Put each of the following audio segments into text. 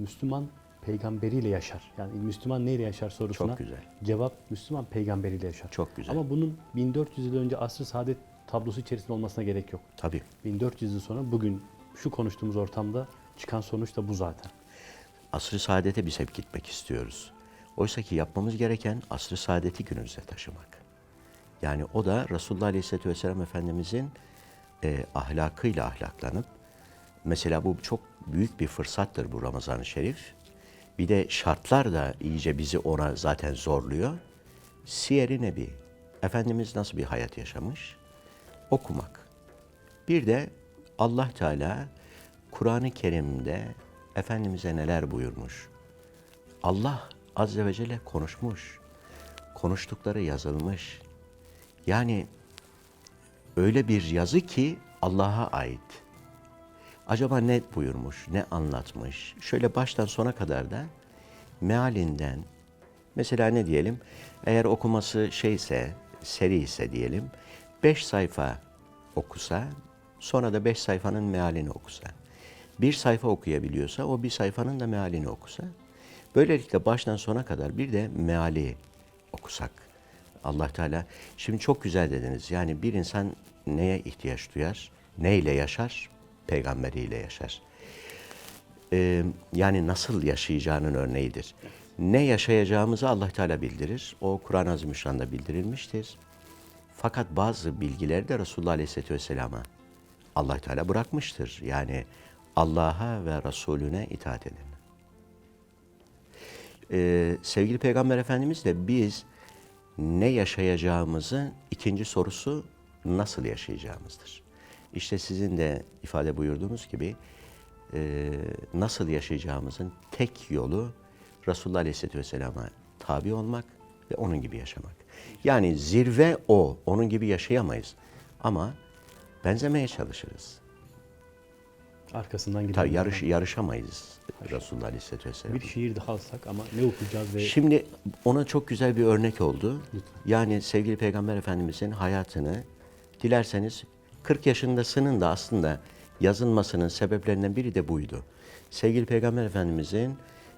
Müslüman peygamberiyle yaşar. Yani Müslüman neyle yaşar sorusuna Çok güzel. cevap Müslüman peygamberiyle yaşar. Çok güzel. Ama bunun 1400 yıl önce asr-ı saadet tablosu içerisinde olmasına gerek yok. Tabii. 1400 yıl sonra bugün şu konuştuğumuz ortamda çıkan sonuç da bu zaten. Asr-ı saadete biz hep gitmek istiyoruz. Oysa ki yapmamız gereken asr-ı saadeti günümüze taşımak. Yani o da Resulullah Aleyhisselatü Vesselam Efendimizin e, ahlakıyla ahlaklanıp, mesela bu çok büyük bir fırsattır bu Ramazan-ı Şerif. Bir de şartlar da iyice bizi ona zaten zorluyor. Siyer-i Nebi, Efendimiz nasıl bir hayat yaşamış? Okumak. Bir de Allah Teala Kur'an-ı Kerim'de Efendimiz'e neler buyurmuş? Allah Azze ve Celle konuşmuş. Konuştukları yazılmış. Yani öyle bir yazı ki Allah'a ait. Acaba ne buyurmuş, ne anlatmış? Şöyle baştan sona kadar da mealinden, mesela ne diyelim, eğer okuması şeyse, seri ise diyelim, beş sayfa okusa, sonra da beş sayfanın mealini okusa, bir sayfa okuyabiliyorsa o bir sayfanın da mealini okusa, böylelikle baştan sona kadar bir de meali okusak. Allah Teala, şimdi çok güzel dediniz, yani bir insan neye ihtiyaç duyar, neyle yaşar? Peygamberiyle yaşar. Ee, yani nasıl yaşayacağının örneğidir. Ne yaşayacağımızı Allah Teala bildirir. O Kur'an-ı Azimüşşan'da bildirilmiştir. Fakat bazı bilgileri de Resulullah Aleyhisselatü Vesselam'a Allah Teala bırakmıştır. Yani Allah'a ve Resulüne itaat edin. Ee, sevgili Peygamber Efendimiz de biz ne yaşayacağımızın ikinci sorusu nasıl yaşayacağımızdır. İşte sizin de ifade buyurduğunuz gibi e, nasıl yaşayacağımızın tek yolu Resulullah Aleyhisselatü Vesselam'a tabi olmak ve onun gibi yaşamak. Yani zirve o, onun gibi yaşayamayız. Ama benzemeye çalışırız. Arkasından gidelim. Tabii yarış, yarışamayız Resulullah Aleyhisselatü Vesselam. Bir şiir daha alsak ama ne okuyacağız ve Şimdi ona çok güzel bir örnek oldu. Yani sevgili Peygamber Efendimizin hayatını dilerseniz 40 yaşındasının da aslında yazılmasının sebeplerinden biri de buydu. Sevgili Peygamber Efendimizin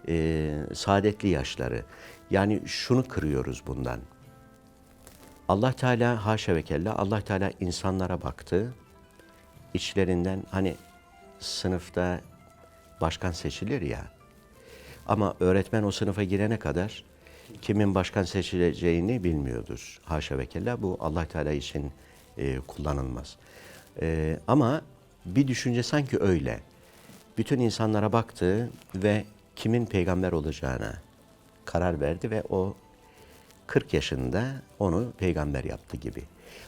e, saadetli yaşları. Yani şunu kırıyoruz bundan. Allah Teala haşa ve kella Allah Teala insanlara baktı. İçlerinden hani sınıfta başkan seçilir ya. Ama öğretmen o sınıfa girene kadar kimin başkan seçileceğini bilmiyordur. Haşa ve kella bu Allah Teala için e, kullanılmaz. E, ama bir düşünce sanki öyle. Bütün insanlara baktı ve kimin peygamber olacağına karar verdi ve o 40 yaşında onu peygamber yaptı gibi.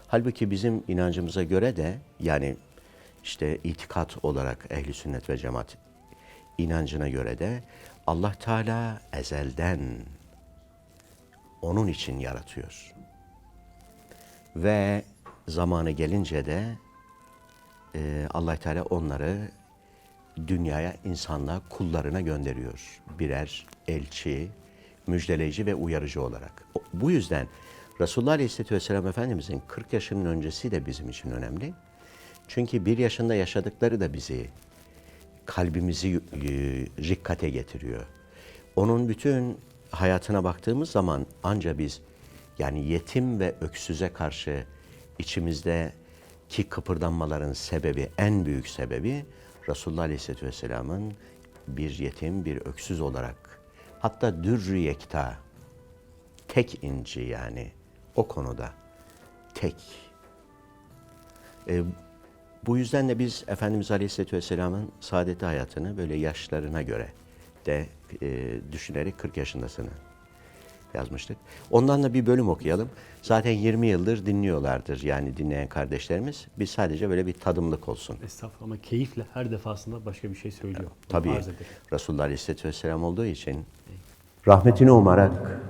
Halbuki bizim inancımıza göre de yani işte itikat olarak ehli sünnet ve cemaat inancına göre de Allah Teala ezelden onun için yaratıyor. Ve zamanı gelince de e, Allah Teala onları dünyaya, insanlığa, kullarına gönderiyor. Birer elçi, müjdeleyici ve uyarıcı olarak. Bu yüzden Resulullah Aleyhisselatü Vesselam Efendimizin 40 yaşının öncesi de bizim için önemli. Çünkü bir yaşında yaşadıkları da bizi, kalbimizi rikkate getiriyor. Onun bütün hayatına baktığımız zaman anca biz yani yetim ve öksüze karşı içimizde ki kıpırdanmaların sebebi, en büyük sebebi Resulullah Aleyhisselatü Vesselam'ın bir yetim, bir öksüz olarak hatta dürrü yekta, tek inci yani o konuda tek. E, bu yüzden de biz Efendimiz Aleyhisselatü Vesselam'ın saadeti hayatını böyle yaşlarına göre de e, düşünerek 40 yaşındasını yazmıştık. Ondan da bir bölüm okuyalım. Zaten 20 yıldır dinliyorlardır yani dinleyen kardeşlerimiz. Biz sadece böyle bir tadımlık olsun. estağfurullah ama keyifle her defasında başka bir şey söylüyor. Bunu Tabii. Resulullah Aleyhisselatü Vesselam olduğu için rahmetini umarak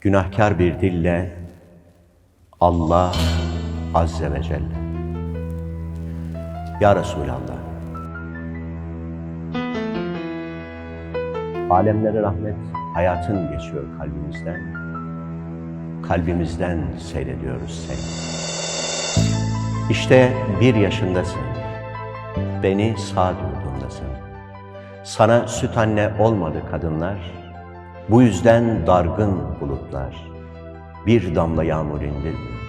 günahkar bir dille Allah Azze ve Celle Ya Resulallah Alemlere rahmet, hayatın geçiyor kalbimizden. Kalbimizden seyrediyoruz seni. İşte bir yaşındasın. Beni sağ duyduğundasın. Sana süt anne olmadı kadınlar, bu yüzden dargın bulutlar, bir damla yağmur indirmiyor.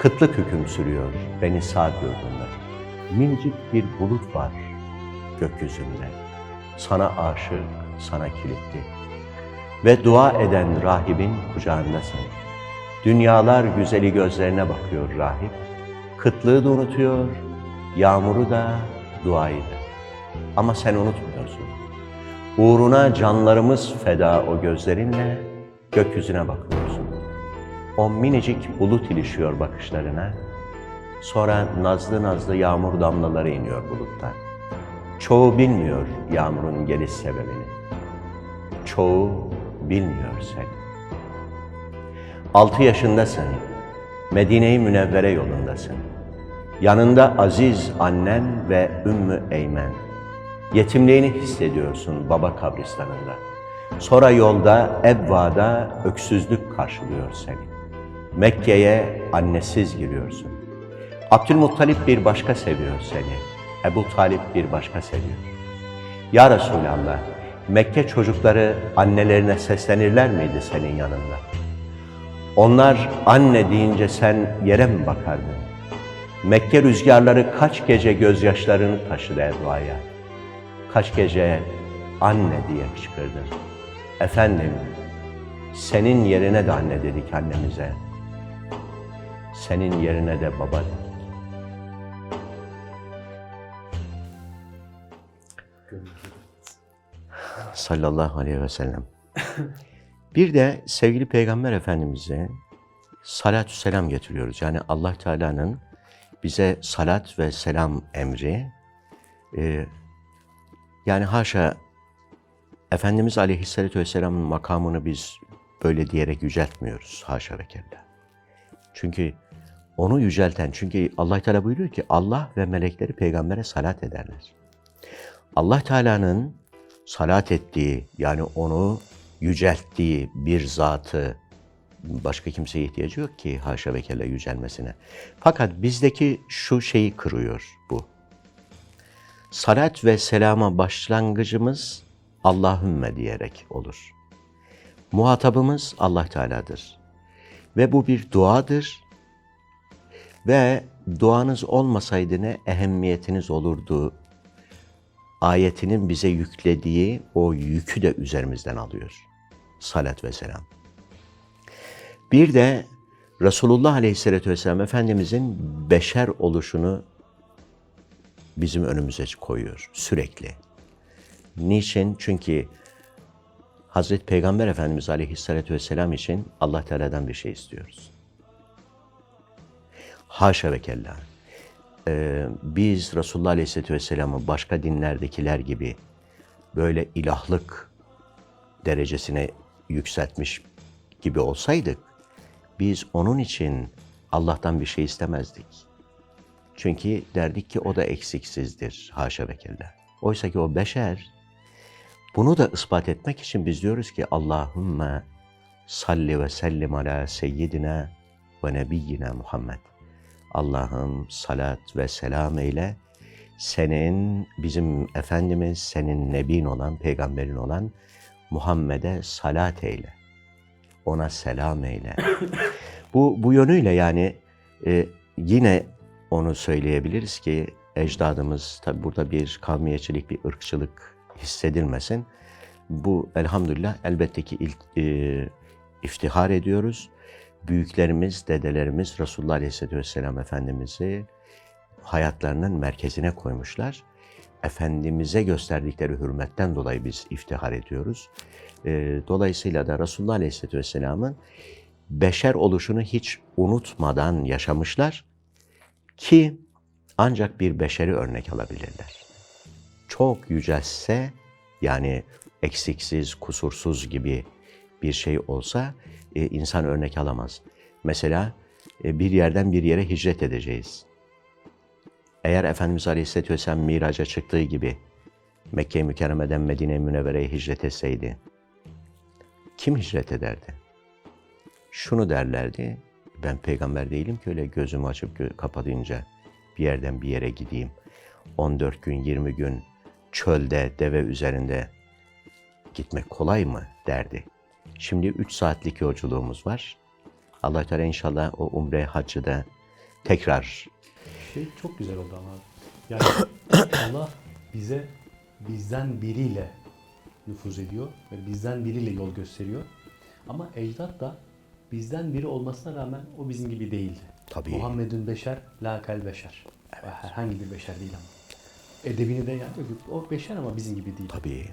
Kıtlık hüküm sürüyor beni saat yurdunda. Minicik bir bulut var gökyüzünde. Sana aşık, sana kilitli. Ve dua eden rahibin kucağındasın. Dünyalar güzeli gözlerine bakıyor rahip. Kıtlığı da unutuyor, yağmuru da, duayı da. Ama sen unutmuyorsun. Uğruna canlarımız feda o gözlerinle gökyüzüne bakıyorsun. O minicik bulut ilişiyor bakışlarına. Sonra nazlı nazlı yağmur damlaları iniyor buluttan. Çoğu bilmiyor yağmurun geliş sebebini. Çoğu bilmiyor seni. Altı yaşındasın. Medine-i Münevvere yolundasın. Yanında aziz annen ve Ümmü Eymen. Yetimliğini hissediyorsun baba kabristanında. Sonra yolda Ebva'da öksüzlük karşılıyor seni. Mekke'ye annesiz giriyorsun. Abdülmuttalip bir başka seviyor seni. Ebu Talip bir başka seviyor. Ya Resulallah, Mekke çocukları annelerine seslenirler miydi senin yanında? Onlar anne deyince sen yere mi bakardın? Mekke rüzgarları kaç gece gözyaşlarını taşıdı Erva'ya. Kaç gece anne diye çıkırdın. Efendim, senin yerine de anne dedik annemize. Senin yerine de baba dedik. Sallallahu aleyhi ve sellem. Bir de sevgili Peygamber Efendimiz'e salatü selam getiriyoruz. Yani Allah Teala'nın bize salat ve selam emri. Ee, yani haşa Efendimiz Aleyhisselatü Vesselam'ın makamını biz böyle diyerek yüceltmiyoruz. Haşa ve kella. Çünkü onu yücelten, çünkü Allah Teala buyuruyor ki Allah ve melekleri peygambere salat ederler. Allah Teala'nın salat ettiği yani onu yücelttiği bir zatı başka kimseye ihtiyacı yok ki haşa ve kella yücelmesine. Fakat bizdeki şu şeyi kırıyor bu. Salat ve selama başlangıcımız Allahümme diyerek olur. Muhatabımız Allah Teala'dır. Ve bu bir duadır. Ve duanız olmasaydı ne ehemmiyetiniz olurdu ayetinin bize yüklediği o yükü de üzerimizden alıyor. Salat ve selam. Bir de Resulullah Aleyhisselatü Vesselam Efendimizin beşer oluşunu bizim önümüze koyuyor sürekli. Niçin? Çünkü Hazreti Peygamber Efendimiz Aleyhisselatü Vesselam için Allah Teala'dan bir şey istiyoruz. Haşa ve kella e, biz Resulullah Aleyhisselatü Vesselam'ı başka dinlerdekiler gibi böyle ilahlık derecesine yükseltmiş gibi olsaydık, biz onun için Allah'tan bir şey istemezdik. Çünkü derdik ki o da eksiksizdir, haşa ve kella. Oysa ki o beşer, bunu da ispat etmek için biz diyoruz ki Allahümme salli ve sellim ala seyyidina ve nebiyyina Muhammed. Allah'ım salat ve selam eyle. Senin, bizim Efendimiz, senin Nebin olan, peygamberin olan Muhammed'e salat eyle. Ona selam eyle. bu, bu yönüyle yani e, yine onu söyleyebiliriz ki ecdadımız, tabi burada bir kavmiyetçilik, bir ırkçılık hissedilmesin. Bu elhamdülillah elbette ki ilk, e, iftihar ediyoruz büyüklerimiz, dedelerimiz Resulullah Aleyhisselatü Vesselam Efendimiz'i hayatlarının merkezine koymuşlar. Efendimiz'e gösterdikleri hürmetten dolayı biz iftihar ediyoruz. Dolayısıyla da Resulullah Aleyhisselatü Vesselam'ın beşer oluşunu hiç unutmadan yaşamışlar ki ancak bir beşeri örnek alabilirler. Çok yücelse yani eksiksiz, kusursuz gibi bir şey olsa e, insan örnek alamaz. Mesela e, bir yerden bir yere hicret edeceğiz. Eğer Efendimiz Aleyhisselatü Vesselam miraca çıktığı gibi Mekke-i Mükerreme'den Medine-i Münevvere'ye hicret etseydi, kim hicret ederdi? Şunu derlerdi, ben peygamber değilim ki öyle gözümü açıp kapatınca bir yerden bir yere gideyim. 14 gün, 20 gün çölde deve üzerinde gitmek kolay mı derdi. Şimdi 3 saatlik yolculuğumuz var. allah Teala inşallah o umre haccı da tekrar Şey çok güzel oldu ama. Yani Allah bize bizden biriyle nüfuz ediyor ve bizden biriyle yol gösteriyor. Ama ecdat da bizden biri olmasına rağmen o bizim gibi değildi. Tabii. Muhammedun beşer, la kal beşer. Herhangi bir beşer değil ama. Edebini de yani o beşer ama bizim gibi değil. tabii